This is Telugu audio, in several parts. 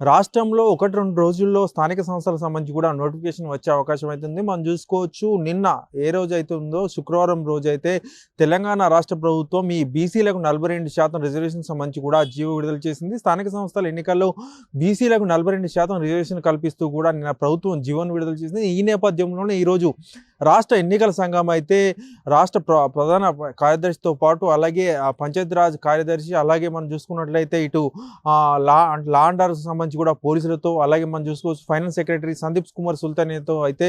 రాష్ట్రంలో ఒకటి రెండు రోజుల్లో స్థానిక సంస్థల సంబంధించి కూడా నోటిఫికేషన్ వచ్చే అవకాశం అవుతుంది మనం చూసుకోవచ్చు నిన్న ఏ రోజు అయితే ఉందో శుక్రవారం రోజు అయితే తెలంగాణ రాష్ట్ర ప్రభుత్వం ఈ బీసీలకు నలభై రెండు శాతం రిజర్వేషన్ సంబంధించి కూడా జీవో విడుదల చేసింది. స్థానిక సంస్థల ఎన్నికల్లో బీసీలకు నలభై రెండు శాతం రిజర్వేషన్ కల్పిస్తూ కూడా నిన్న ప్రభుత్వం జీవోను విడుదల చేసింది. ఈ నేపథ్యంలోనే ఈరోజు రాష్ట్ర ఎన్నికల సంఘం అయితే రాష్ట్ర ప్ర- ప్రధాన కార్యదర్శితో పాటు అలాగే ఆ పంచాయతీరాజ్ కార్యదర్శి అలాగే మనం చూసుకున్నట్లయితే ఇటు లా లా అండ్ సంబంధించి కూడా పోలీసులతో అలాగే మనం చూసుకోవచ్చు ఫైనాన్స్ సెక్రటరీ సందీప్ కుమార్ సుల్తానితో అయితే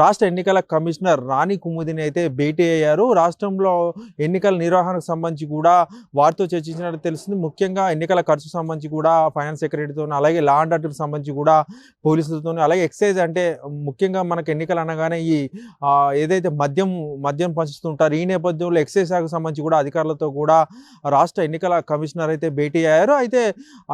రాష్ట్ర ఎన్నికల కమిషనర్ రాణి కుముదిని అయితే భేటీ అయ్యారు. రాష్ట్రంలో ఎన్నికల నిర్వహణకు సంబంధించి కూడా వారితో చర్చించినట్టు తెలిసింది ముఖ్యంగా ఎన్నికల ఖర్చు సంబంధించి కూడా ఫైనాన్స్ సెక్రటరీతో అలాగే లా అండ్ ఆర్డర్ సంబంధించి కూడా పోలీసులతో అలాగే ఎక్సైజ్ అంటే ముఖ్యంగా మనకు ఎన్నికలు అనగానే ఈ ఏదైతే మద్యం మద్యం పంచుతుంటారు ఈ నేపథ్యంలో ఎక్సైజ్ శాఖకు సంబంధించి కూడా అధికారులతో కూడా రాష్ట్ర ఎన్నికల కమిషనర్ అయితే భేటీ అయ్యారు. అయితే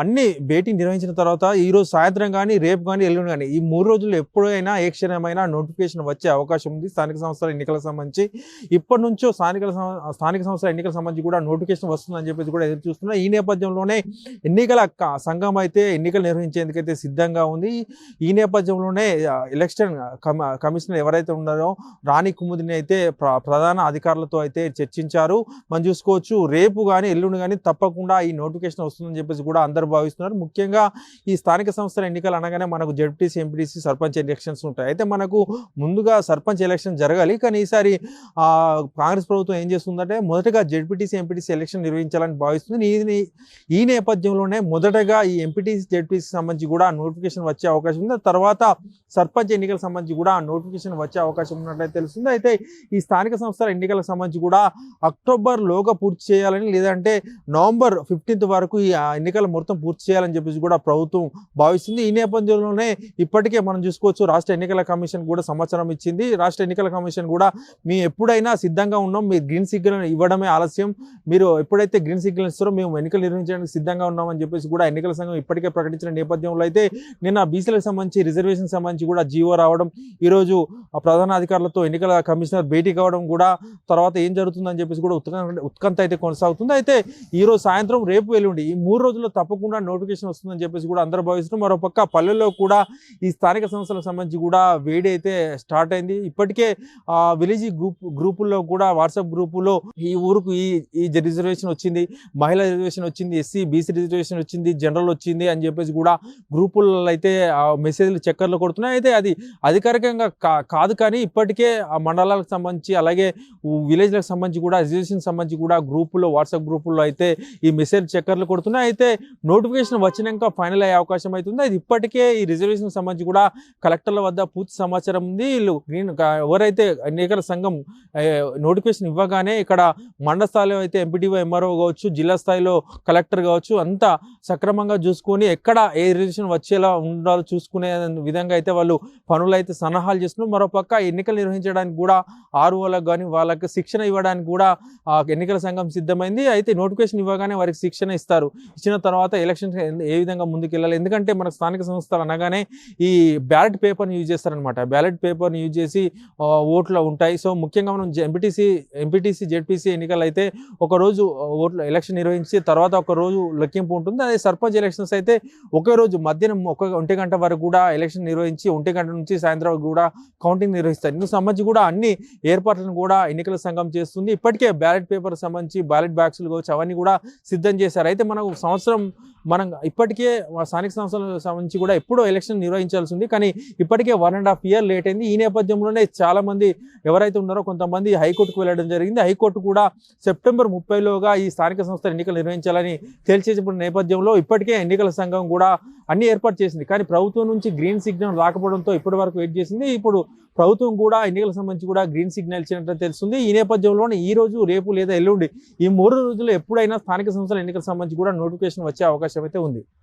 అన్ని భేటీ నిర్వహించిన తర్వాత ఈ రోజు సాయంత్రం కానీ రేపు కానీ ఎల్లుండి కానీ ఈ మూడు రోజులు ఎప్పుడైనా ఏ క్షణమైనా నోటిఫికేషన్ వచ్చే అవకాశం ఉంది. స్థానిక సంస్థల ఎన్నికలకు సంబంధించి. ఇప్పటి నుంచో స్థానిక సం- స్థానిక సంస్థల ఎన్నికల సంబంధించి కూడా నోటిఫికేషన్ వస్తుందని చెప్పేసి కూడా ఎదురు చూస్తున్నారు ఈ నేపథ్యంలోనే ఎన్నికల సంఘం అయితే ఎన్నికలు నిర్వహించేందుకైతే సిద్ధంగా ఉంది. ఈ నేపథ్యంలోనే ఎలక్షన్ కమ- కమిషనర్ ఎవరైతే ఉన్నారో రాణి కుముదిని అయితే ప్ర- ప్రధాన అధికారులతో అయితే చర్చించారు. మనం చూసుకోవచ్చు రేపు కానీ ఎల్లుండి కానీ తప్పకుండా ఈ నోటిఫికేషన్ వస్తుందని చెప్పేసి కూడా అందరూ భావిస్తున్నారు. ముఖ్యంగా ఈ స్థానిక సంస్థల ఎన్నికలు అనగానే మనకు జడ్పీటీసీ ఎంపీటీసీ సర్పంచ్ ఎలక్షన్స్ ఉంటాయి. అయితే మనకు ముందుగా సర్పంచ్ ఎలక్షన్ జరగాలి. కానీ ఈసారి కాంగ్రెస్ ప్రభుత్వం ఏం చేస్తుందంటే మొదటగా జడ్పీటీసీ ఎంపీటీసీ ఎలక్షన్ నిర్వహించాలని భావిస్తుంది. ఈ ఈ నేపథ్యంలోనే మొదటగా ఈ ఎంపీటీసీ జడ్పీటీసీ సంబంధించి కూడా నోటిఫికేషన్ వచ్చే అవకాశం ఉంది. తర్వాత సర్పంచ్ ఎన్నికలకు సంబంధించి కూడా నోటిఫికేషన్ వచ్చే అవకాశం ఉన్నట్లయితే తెలుస్తుంది. అయితే ఈ స్థానిక సంస్థల ఎన్నికలకు సంబంధించి కూడా అక్టోబర్ లోగా పూర్తి చేయాలని లేదంటే నవంబర్ ఫిఫ్టీన్త్ వరకు ఈ ఎన్నికల ఎన్నికలు మొత్తం పూర్తి చేయాలని చెప్పేసి కూడా ప్రభుత్వం భావిస్తుంది. ఈ నేపథ్యంలోనే ఇప్పటికే మనం చూసుకోవచ్చు రాష్ట్ర ఎన్నికల కమిషన్ కూడా సమాచారం ఇచ్చింది. రాష్ట్ర ఎన్నికల కమిషన్ కూడా మేము ఎప్పుడైనా సిద్ధంగా ఉన్నాం మీరు గ్రీన్ సిగ్నల్ ఇవ్వడమే ఆలస్యం. మీరు ఎప్పుడైతే గ్రీన్ సిగ్నల్ ఇస్తారో మేము ఎన్నికలు నిర్వహించడానికి సిద్ధంగా ఉన్నామని చెప్పేసి కూడా ఎన్నికల సంఘం ఇప్పటికే ప్రకటించిన నేపథ్యంలో అయితే నిన్న బీసీలకు సంబంధించి రిజర్వేషన్ సంబంధించి కూడా జీవో రావడం ఈరోజు ప్రధాన అధికారులతో ఎన్నికల కమిషనర్ భేటీ కావడం కూడా తర్వాత ఏం జరుగుతుందని చెప్పేసి కూడా ఉత్కంఠ ఉత్కంఠ అయితే కొనసాగుతుంది. అయితే ఈరోజు సాయంత్రం రేపు ఎల్లుండి ఈ మూడు రోజుల్లో తప్పకుండా నోటిఫికేషన్ వస్తుందని చెప్పేసి కూడా అందరూ భావిస్తున్నారు. మరోపక్క పల్లెల్లో కూడా ఈ స్థానిక సంస్థలకు సంబంధించి కూడా వేడి అయితే స్టార్ట్ అయింది. ఇప్పటికే ఆ విలేజ్ గ్రూప్ గ్రూపుల్లో కూడా వాట్సాప్ గ్రూపులో ఈ ఊరుకు ఈ ఈ రిజర్వేషన్ వచ్చింది. మహిళా రిజర్వేషన్ వచ్చింది. ఎస్సీ బీసీ రిజర్వేషన్ వచ్చింది. జనరల్ వచ్చింది అని చెప్పేసి కూడా గ్రూపుల్లో అయితే ఆ మెసేజ్లు చక్కర్లు కొడుతున్నాయి. అయితే అది అధికారికంగా కా- కాదు కానీ ఇప్పటికే ఆ మండలాలకు సంబంధించి అలాగే విలేజ్లకు సంబంధించి కూడా రిజర్వేషన్ సంబంధించి కూడా గ్రూపుల్లో వాట్సాప్ గ్రూపుల్లో అయితే ఈ మెసేజ్ చక్కర్లు కొడుతున్నాయి. అయితే నోటిఫికేషన్ వచ్చినాక ఫైనల్ అయ్యే అవకాశం అవుతుంది. అది ఇప్పటికే ఈ రిజర్వేషన్ సంబంధించి కూడా కలెక్టర్ల వద్ద పూర్తి సమాచారం ఉంది. వీళ్ళు గ్రీన్ ఎవరైతే ఎన్నికల సంఘం నోటిఫికేషన్ ఇవ్వగానే ఇక్కడ మండల స్థాయిలో అయితే ఎంపీటీఓ ఎంఆర్ఓ కావచ్చు జిల్లా స్థాయిలో కలెక్టర్ కావచ్చు అంతా సక్రమంగా చూసుకొని ఎక్కడ ఏ రిజర్వేషన్ వచ్చేలా ఉండాలో చూసుకునే విధంగా అయితే వాళ్ళు పనులు అయితే సన్నాహాలు చేస్తున్నారు. మరోపక్క ఎన్నికలు నిర్వహించడానికి కూడా ఆర్ఓలకు కానీ వాళ్ళకి శిక్షణ ఇవ్వడానికి కూడా ఆ ఎన్నికల సంఘం సిద్ధమైంది. అయితే నోటిఫికేషన్ ఇవ్వగానే వారికి శిక్షణ ఇస్తారు. ఇచ్చిన తర్వాత ఎలక్షన్ ఏ విధంగా ముందుకెళ్ళాలి వెళ్ళాలి ఎందుకంటే మన స్థానిక సంస్థలు అనగానే ఈ బ్యాలెట్ పేపర్ని యూజ్ చేస్తారనమాట బ్యాలెట్ పేపర్ని యూజ్ చేసి ఓట్లు ఉంటాయి. సో ముఖ్యంగా మనం ఎంపీటీసీ ఎంపీటీసీ జెడ్పీసీ ఎన్నికలు అయితే ఒక రోజు ఓట్లు ఎలక్షన్ నిర్వహించి తర్వాత ఒక రోజు లెక్కింపు ఉంటుంది. అదే సర్పంచ్ ఎలక్షన్స్ అయితే ఒకే రోజు మధ్యాహ్నం ఒక ఒంటి గంట వరకు కూడా ఎలక్షన్ నిర్వహించి ఒంటి గంట నుంచి సాయంత్రం కూడా కౌంటింగ్ నిర్వహిస్తారు. ఇందుకు సంబంధించి కూడా అన్ని ఏర్పాట్లను కూడా ఎన్నికల సంఘం చేస్తుంది. ఇప్పటికే బ్యాలెట్ పేపర్ సంబంధించి బ్యాలెట్ బ్యాగ్స్లు కావచ్చు అవన్నీ కూడా సిద్ధం చేశారు. అయితే మనకు సంవత్సరం మనం ఇప్పటికే మా స్థానిక సంస్థల సంబంధించి కూడా ఎప్పుడో ఎలక్షన్ నిర్వహించాల్సి ఉంది. కానీ ఇప్పటికే one and half year late అయింది. ఈ నేపథ్యంలోనే చాలా మంది ఎవరైతే ఉన్నారో కొంతమంది హైకోర్టుకు వెళ్ళడం జరిగింది. హైకోర్టు కూడా సెప్టెంబర్ ముప్పైలోగా ఈ స్థానిక సంస్థల ఎన్నికలు నిర్వహించాలని తేల్చేసిన నేపథ్యంలో ఇప్పటికే ఎన్నికల సంఘం కూడా అన్ని ఏర్పాటు చేసింది. కానీ ప్రభుత్వం నుంచి గ్రీన్ సిగ్నల్ రాకపోవడంతో ఇప్పటి వరకు వెయిట్ చేసింది. ఇప్పుడు ప్రభుత్వం కూడా ఎన్నికల సంబంధించి కూడా గ్రీన్ సిగ్నల్ ఇచ్చినట్టు తెలుస్తుంది. ఈ నేపథ్యంలోనే ఈ రోజు రేపు లేదా ఎల్లుండి ఈ మూడు రోజుల్లో ఎప్పుడైనా స్థానిక సంస్థల ఎన్నికల సంబంధించి కూడా నోటిఫికేషన్ వచ్చే అవకాశం అయితే ఉంది.